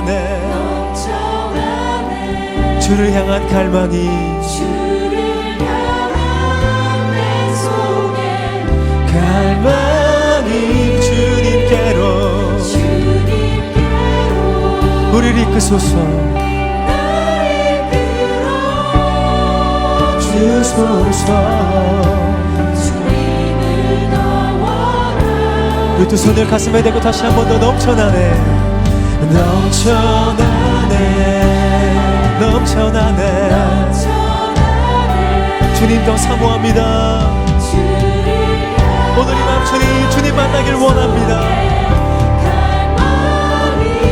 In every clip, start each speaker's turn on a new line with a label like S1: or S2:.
S1: 넘쳐나네. 주를 향한 갈망이 갈망이 주님께로 우리를 이끄소서. 주소서 우리 두 손을 가슴에 대고 다시 한 번 더 넘쳐나네 넘쳐나네. 넘쳐나네. 주님 더 사모합니다. 오늘 이 밤 주님 주님 만나길 원합니다.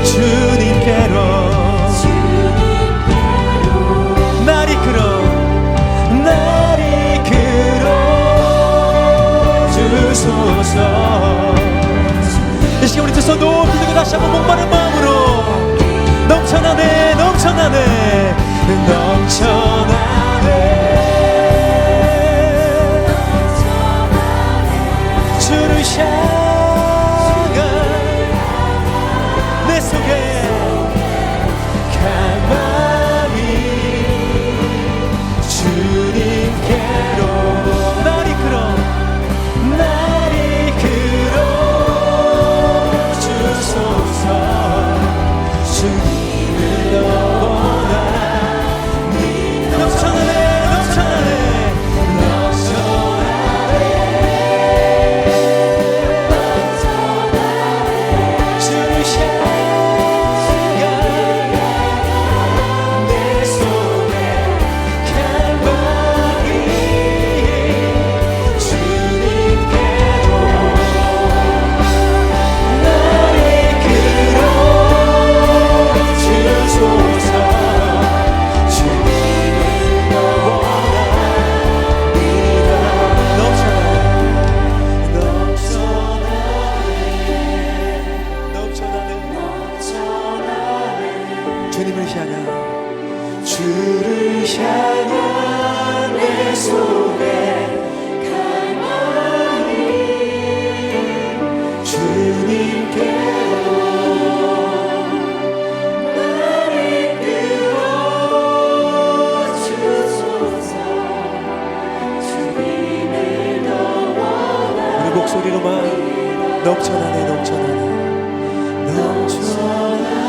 S1: 주님께로 날 이끌어 날 이끌어 주소서. 이 시간 우리 두손 높이 들고 다시 한번 목마른 마음으로 넘쳐나네 넘쳐나네 주님을 향한 주를 향한 내 속에 갈망이 주님께로 우리 목소리로만 넘쳐나네 넘쳐나네. 넘쳐나네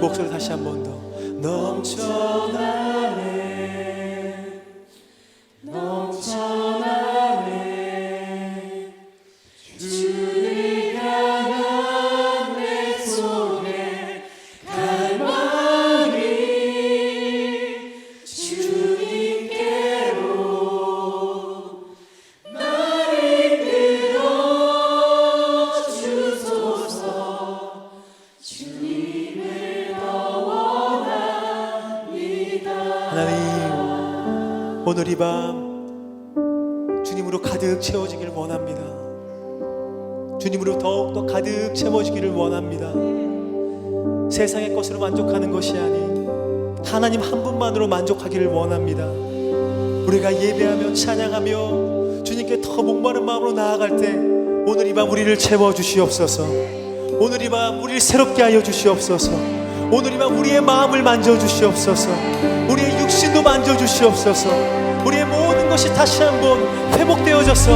S1: 목소리 다시 한 번 더. 넘쳐나 오늘 이 밤 주님으로 가득 채워지기를 원합니다. 주님으로 더욱더 가득 채워지기를 원합니다. 세상의 것으로 만족하는 것이 아닌 하나님 한 분만으로 만족하기를 원합니다. 우리가 예배하며 찬양하며 주님께 더 목마른 마음으로 나아갈 때 오늘 이 밤 우리를 채워 주시옵소서. 오늘 이 밤 우리를 새롭게 하여 주시옵소서. 오늘 이 밤 우리의 마음을 만져 주시옵소서. 육신도 만져주시옵소서. 우리의 모든 것이 다시 한번 회복되어져서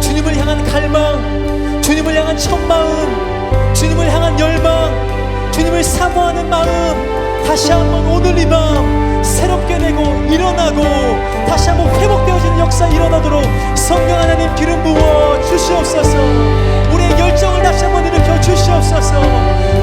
S1: 주님을 향한 갈망 주님을 향한 첫마음 주님을 향한 열망 주님을 사모하는 마음 다시 한번 오늘 이 밤 새롭게 되고 일어나고 다시 한번 회복되어지는 역사 일어나도록 성령 하나님 기름 부어 주시옵소서. 우리의 열정을 다시 한번 일으켜 주시옵소서.